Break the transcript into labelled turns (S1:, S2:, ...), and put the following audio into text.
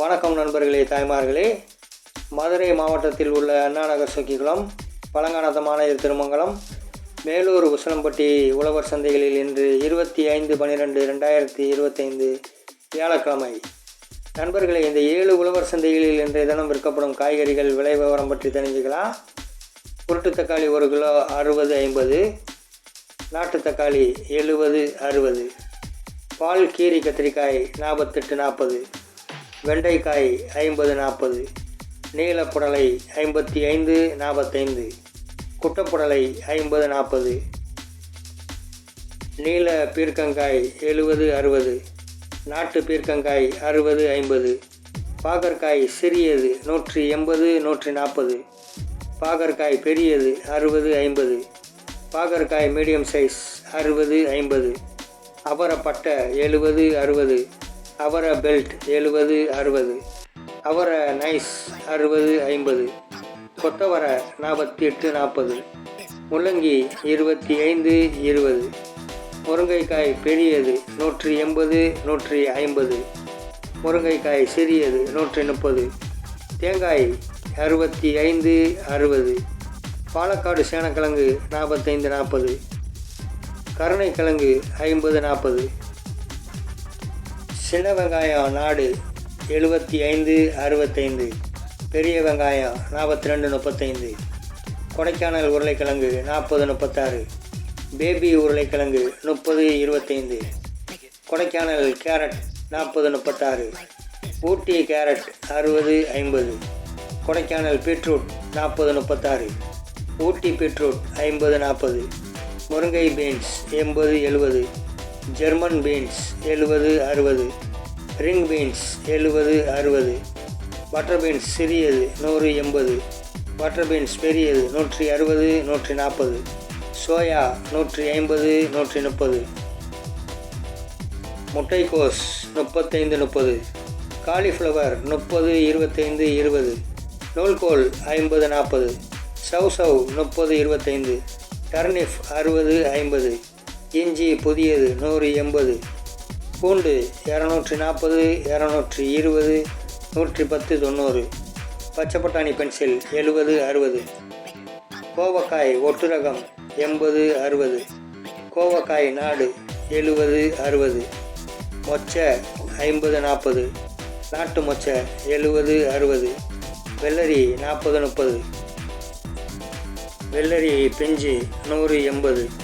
S1: வணக்கம் நண்பர்களே தாய்மார்களே. மதுரை மாவட்டத்தில் உள்ள அண்ணாநகர் சொக்கிக்குளம் பழங்கானத்தமான திருமங்கலம் மேலூர் உசலம்பட்டி உழவர் சந்தைகளில் இன்று இருபத்தி ஐந்து பன்னிரெண்டு ரெண்டாயிரத்தி இருபத்தைந்து வியாழக்கிழமை. நண்பர்களே இந்த ஏழு உழவர் சந்தைகளில் இன்றைய தினம் விற்கப்படும் காய்கறிகள் விலை விவரம் பற்றி தெரிஞ்சுக்கலாம் உருட்டு தக்காளி ஒரு கிலோ அறுபது ஐம்பது. நாட்டு தக்காளி எழுபது அறுபது. பால் கீரி கத்திரிக்காய் நாற்பத்தெட்டு நாற்பது வெண்டைக்காய் ஐம்பது நாற்பது நீலப்புடலை ஐம்பத்தி ஐந்து நாற்பத்தைந்து குட்டப்புடலை ஐம்பது நாற்பது நீல பீர்க்கங்காய் எழுபது அறுபது நாட்டு பீர்க்கங்காய் அறுபது ஐம்பது பாகற்காய் சிறியது நூற்றி எண்பது நூற்றி நாற்பது பாகற்காய் பெரியது அறுபது ஐம்பது பாகற்காய் மீடியம் சைஸ் அறுபது ஐம்பது அவரைப்பட்டை எழுபது அறுபது அவரை பெல்ட் எழுபது அறுபது அவர நைஸ் அறுபது ஐம்பது. கொத்தவரை நாற்பத்தி எட்டு நாற்பது முள்ளங்கி இருபத்தி ஐந்து இருபது. முருங்கைக்காய் பெரியது நூற்றி எண்பது நூற்றி ஐம்பது. முருங்கைக்காய் சிறியது நூற்றி முப்பது. தேங்காய் அறுபத்தி ஐந்து அறுபது. பாலக்காடு சேனக்கிழங்கு நாற்பத்தைந்து நாற்பது கருணைக்கிழங்கு ஐம்பது நாற்பது சின்ன வெங்காயம் நாடு எழுபத்தி ஐந்து அறுபத்தைந்து பெரிய வெங்காயம் நாற்பத்தி ரெண்டு முப்பத்தைந்து கொடைக்கானல் உருளைக்கிழங்கு நாற்பது முப்பத்தாறு. பேபி உருளைக்கிழங்கு முப்பது இருபத்தைந்து கொடைக்கானல் கேரட் நாற்பது முப்பத்தாறு. ஊட்டி கேரட் அறுபது ஐம்பது. கொடைக்கானல் பீட்ரூட் நாற்பது முப்பத்தாறு. ஊட்டி பீட்ரூட் ஐம்பது நாற்பது. முருங்கை பீன்ஸ் எண்பது எழுபது. ஜெர்மன் பீன்ஸ் எழுபது அறுபது ரிங் பீன்ஸ் எழுபது அறுபது பட்டர் பீன்ஸ் சிறியது நூறு எண்பது. பட்டர் பீன்ஸ் பெரியது நூற்றி அறுபது நூற்றி நாற்பது. சோயா நூற்றி ஐம்பது நூற்றி முப்பது. முட்டைக்கோஸ் முப்பத்தைந்து முப்பது. காலிஃப்ளவர் முப்பது இருபத்தைந்து இருபது. நூல்கோல் ஐம்பது நாற்பது. சவ் சவ் முப்பது இருபத்தைந்து. டர்னிஃப் அறுபது ஐம்பது. இஞ்சி புதியது நூறு எண்பது. பூண்டு இரநூற்றி நாற்பது இரநூற்றி இருபது நூற்றி பத்து தொண்ணூறு. பச்சை பட்டாணி பென்சில் எழுபது அறுபது. கோவக்காய் ஒட்டு ரகம் எண்பது அறுபது. கோவக்காய் நாடு எழுபது அறுபது. மொச்சை ஐம்பது நாற்பது. நாட்டு மொச்சை எழுபது அறுபது. வெள்ளரி நாற்பது முப்பது. வெள்ளரி பிஞ்சு நூறு எண்பது.